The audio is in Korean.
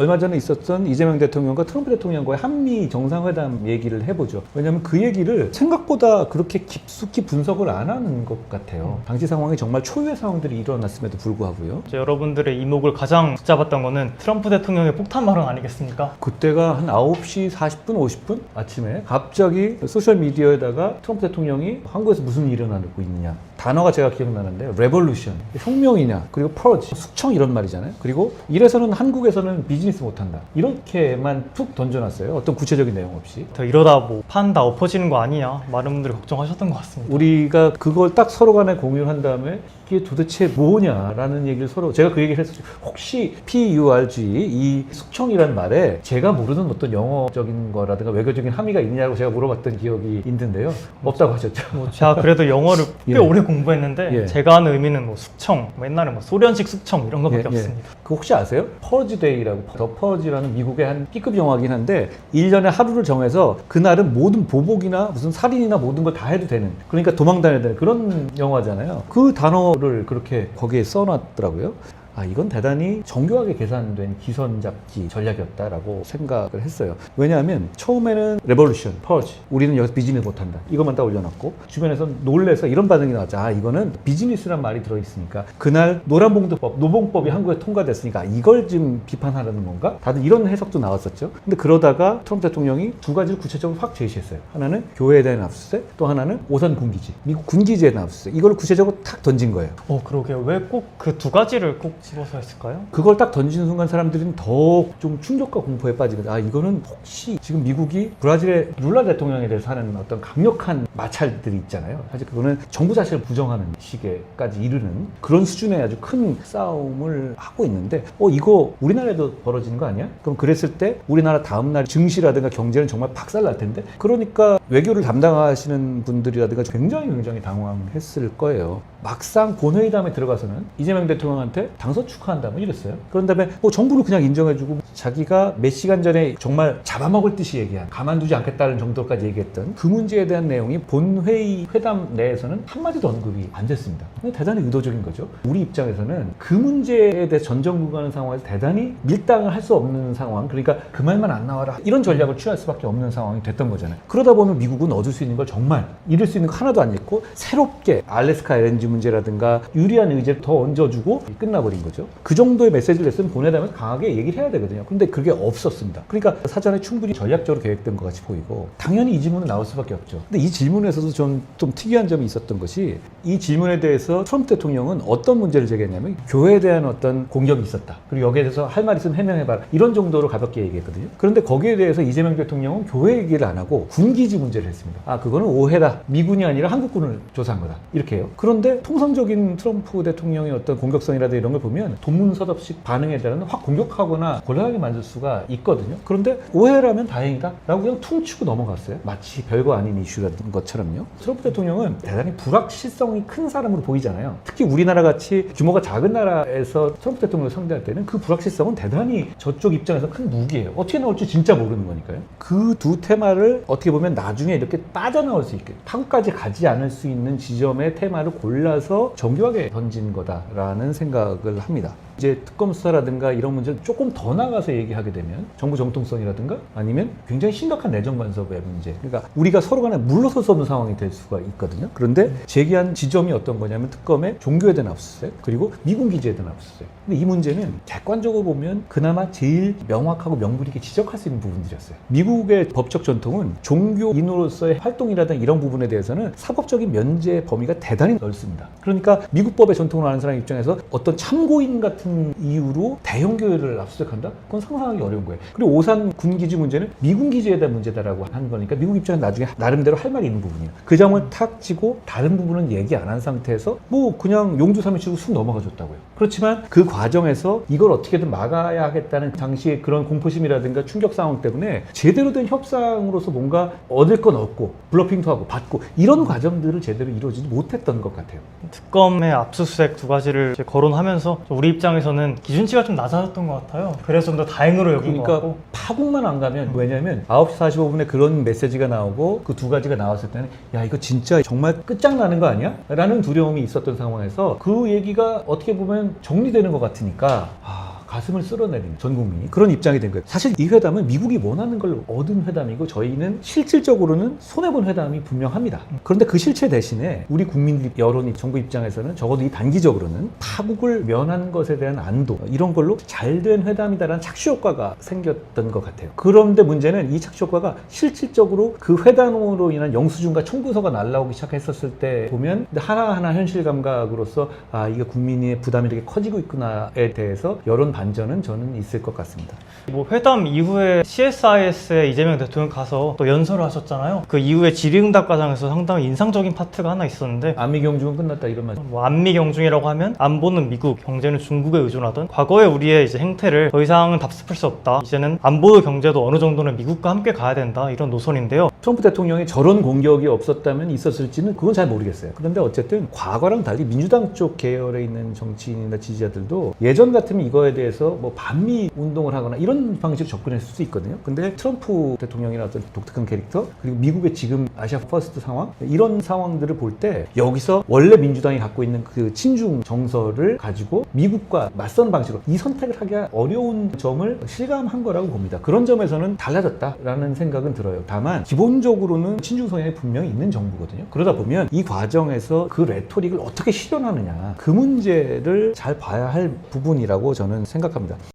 얼마 전에 있었던 이재명 대통령과 트럼프 대통령과의 한미 정상회담 얘기를 해보죠. 왜냐하면 그 얘기를 생각보다 그렇게 깊숙이 분석을 안 하는 것 같아요. 당시 상황이 정말 초유의 상황들이 일어났음에도 불구하고요. 이제 여러분들의 이목을 가장 붙잡았던 거는 트럼프 대통령의 폭탄 발언 아니겠습니까? 그때가 한 9시 40분, 50분 아침에 갑자기 소셜 미디어에다가 트럼프 대통령이 한국에서 무슨 일이 일어나고 있느냐. 단어가 제가 기억나는데 레볼루션, 혁명이냐, 그리고 펄지, 숙청 이런 말이잖아요. 그리고 이래서는 한국에서는 비즈니스 못한다. 이렇게만 툭 던져놨어요. 어떤 구체적인 내용 없이. 더 이러다 뭐 판 다 엎어지는 거 아니냐 많은 분들이 걱정하셨던 것 같습니다. 우리가 그걸 딱 서로 간에 공유를 한 다음에 이게 도대체 뭐냐라는 얘기를 서로 제가 그 얘기를 했었죠. 혹시 PURG 이 숙청이란 말에 제가 모르는 어떤 영어적인 거라든가 외교적인 함의가 있냐고 제가 물어봤던 기억이 있는데요. 없다고 하셨죠. 뭐 제가 그래도 영어를 꽤 예. 오래 공부했는데 예. 제가 아는 의미는 뭐 숙청, 뭐 옛날에 뭐 소련식 숙청 이런 거밖에 예, 예. 없습니다. 그 혹시 아세요? 퍼즈데이라고 더 퍼즈라는 미국의 한 B급 영화긴 한데 1년에 하루를 정해서 그날은 모든 보복이나 무슨 살인이나 모든 걸 다 해도 되는 그러니까 도망 다녀야 되는 그런 영화잖아요. 그 단어를 그렇게 거기에 써놨더라고요. 아, 이건 대단히 정교하게 계산된 기선 잡기 전략이었다라고 생각을 했어요. 왜냐하면 처음에는 레볼루션, 퍼지, 우리는 여기서 비즈니스 못한다. 이것만 딱 올려놨고 주변에서 놀래서 이런 반응이 나왔죠. 아, 이거는 비즈니스란 말이 들어있으니까 그날 노란봉투법, 노봉법이 한국에 통과됐으니까 이걸 지금 비판하려는 건가? 다들 이런 해석도 나왔었죠. 근데 그러다가 트럼프 대통령이 두 가지를 구체적으로 확 제시했어요. 하나는 교회에 대한 압수수색, 또 하나는 오산 군기지, 미국 군기지에 대한 압수수색. 이걸 구체적으로 탁 던진 거예요. 어 그러게요. 왜 꼭 그 두 가지를 꼭 집어서 했을까요? 그걸 딱 던지는 순간 사람들은 더 좀 충격과 공포에 빠지거든. 아, 이거는 혹시 지금 미국이 브라질의 룰라 대통령에 대해서 하는 어떤 강력한 마찰들이 있잖아요. 사실 그거는 정부 자체를 부정하는 시기까지 이르는 그런 수준의 아주 큰 싸움을 하고 있는데, 어, 이거 우리나라에도 벌어지는 거 아니야? 그럼 그랬을 때 우리나라 다음날 증시라든가 경제는 정말 박살 날 텐데? 그러니까 외교를 담당하시는 분들이라든가 굉장히 굉장히 당황했을 거예요. 막상 본회의담에 들어가서는 이재명 대통령한테 당선 축하한다 뭐 이랬어요. 그런 다음에 뭐 정부를 그냥 인정해주고 자기가 몇 시간 전에 정말 잡아먹을 듯이 얘기한 가만두지 않겠다는 정도까지 얘기했던 그 문제에 대한 내용이 본회의 회담 내에서는 한마디도 언급이 안 됐습니다. 대단히 의도적인 거죠. 우리 입장에서는 그 문제에 대해 전전구가는 상황에서 대단히 밀당을 할 수 없는 상황 그러니까 그 말만 안 나와라 이런 전략을 취할 수밖에 없는 상황이 됐던 거잖아요. 그러다 보면 미국은 얻을 수 있는 걸 정말 잃을 수 있는 거 하나도 안 잃고 새롭게 알래스카 LNG 문제라든가 유리한 의제를 더 얹어주고 끝나버린 거죠. 그 정도의 메시지를 냈으면 보내다면 강하게 얘기를 해야 되거든요. 그런데 그게 없었습니다. 그러니까 사전에 충분히 전략적으로 계획된 것 같이 보이고 당연히 이 질문은 나올 수밖에 없죠. 근데 이 질문에서도 좀, 좀 특이한 점이 있었던 것이 이 질문에 대해서 트럼프 대통령은 어떤 문제를 제기했냐면 교회에 대한 어떤 공격이 있었다. 그리고 여기에 대해서 할 말 있으면 해명해봐라. 이런 정도로 가볍게 얘기했거든요. 그런데 거기에 대해서 이재명 대통령은 교회 얘기를 안 하고 군기지 문제 를 했습니다. 아, 그거는 오해다. 미군이 아니라 한국군을 조사한 거다. 이렇게 해요. 그런데 통상적인 트럼프 대통령의 어떤 공격성이라든가 이런 걸 보면 동문서답식 반응에 대한 확 공격하거나 곤란하게 만들 수가 있거든요. 그런데 오해라면 다행이다. 라고 그냥 퉁치고 넘어갔어요. 마치 별거 아닌 이슈라는 것처럼요. 트럼프 대통령은 대단히 불확실성이 큰 사람으로 보이잖아요. 특히 우리나라 같이 규모가 작은 나라에서 트럼프 대통령을 상대할 때는 그 불확실성은 대단히 저쪽 입장에서 큰 무기예요. 어떻게 나올지 진짜 모르는 거니까요. 그 두 테마를 어떻게 보면 나중 에 이렇게 빠져나올 수 있게 타국까지 가지 않을 수 있는 지점의 테마를 골라서 정교하게 던진 거다라는 생각을 합니다. 이제 특검 수사라든가 이런 문제를 조금 더 나가서 얘기하게 되면 정부 정통성이라든가 아니면 굉장히 심각한 내정 간섭의 문제. 그러니까 우리가 서로 간에 물러설 수 없는 상황이 될 수가 있거든요. 그런데 제기한 지점이 어떤 거냐면 특검의 종교에 대한 압수수색 그리고 미군 기지에 대한 압수수색. 근데 이 문제는 객관적으로 보면 그나마 제일 명확하고 명분 있게 지적할 수 있는 부분들이었어요. 미국의 법적 전통은 종교 인 으로서의 활동이라든가 이런 부분에 대해서는 사법적인 면제 범위가 대단히 넓습니다. 그러니까 미국 법의 전통을 아는 사람 입장에서 어떤 참고인 같은 이유로 대형 교회를 압수수색한다? 그건 상상하기 어려운 거예요. 그리고 오산 군기지 문제는 미군 기지에 대한 문제다라고 한 거니까 미국 입장은 나중에 나름대로 할 말이 있는 부분이에요. 그 점을 탁 치고 다른 부분은 얘기 안 한 상태에서 뭐 그냥 용두 삼일치고 쑥 넘어가 줬다고요. 그렇지만 그 과정에서 이걸 어떻게든 막아야 하겠다는 당시의 그런 공포심이라든가 충격 상황 때문에 제대로 된 협상으로서 뭔가 얻을 건 얻고 블러핑도 하고 받고 이런 과정들을 제대로 이루어지지 못했던 것 같아요. 특검의 압수수색 두 가지를 이제 거론하면서 우리 입장에서는 기준치가 좀 낮아졌던 것 같아요. 그래서 좀 더 다행으로 여긴 것 그러니까 같고 파국만 안 가면 왜냐면 9시 45분에 그런 메시지가 나오고 그 두 가지가 나왔을 때는 야 이거 진짜 정말 끝장나는 거 아니야? 라는 두려움이 있었던 상황에서 그 얘기가 어떻게 보면 정리되는 것 같으니까 아 가슴을 쓸어내리는 전 국민이 그런 입장이 된 거예요. 사실 이 회담은 미국이 원하는 걸 얻은 회담이고 저희는 실질적으로는 손해본 회담이 분명합니다. 그런데 그 실체 대신에 우리 국민들 여론이 정부 입장에서는 적어도 이 단기적으로는 타국을 면한 것에 대한 안도 이런 걸로 잘 된 회담이다라는 착시 효과가 생겼던 것 같아요. 그런데 문제는 이 착시 효과가 실질적으로 그 회담으로 인한 영수증과 청구서가 날라오기 시작했었을 때 보면 하나하나 현실 감각으로서 아 이게 국민의 부담이 이렇게 커지고 있구나에 대해서 여론 반전은 저는 있을 것 같습니다. 뭐 회담 이후에 CSIS에 이재명 대통령 가서 또 연설을 하셨잖아요. 그 이후에 질의응답 과정에서 상당히 인상적인 파트가 하나 있었는데 안미 경중은 끝났다 이런 말. 뭐 안미 경중이라고 하면 안보는 미국, 경제는 중국에 의존하던 과거의 우리의 이제 행태를 더 이상은 답습할 수 없다. 이제는 안보도 경제도 어느 정도는 미국과 함께 가야 된다. 이런 노선인데요. 트럼프 대통령이 저런 공격이 없었다면 있었을지는 그건 잘 모르겠어요. 그런데 어쨌든 과거랑 달리 민주당 쪽 계열에 있는 정치인이나 지지자들도 예전 같으면 이거에 대해 서 뭐 반미 운동을 하거나 이런 방식으로 접근했을 수 있거든요. 근데 트럼프 대통령이나 어떤 독특한 캐릭터 그리고 미국의 지금 아시아 퍼스트 상황 이런 상황들을 볼 때 여기서 원래 민주당이 갖고 있는 그 친중 정서를 가지고 미국과 맞서는 방식으로 이 선택을 하기가 어려운 점을 실감한 거라고 봅니다. 그런 점에서는 달라졌다라는 생각은 들어요. 다만 기본적으로는 친중 성향이 분명히 있는 정부거든요. 그러다 보면 이 과정에서 그 레토릭을 어떻게 실현하느냐 그 문제를 잘 봐야 할 부분이라고 저는 생각합니다.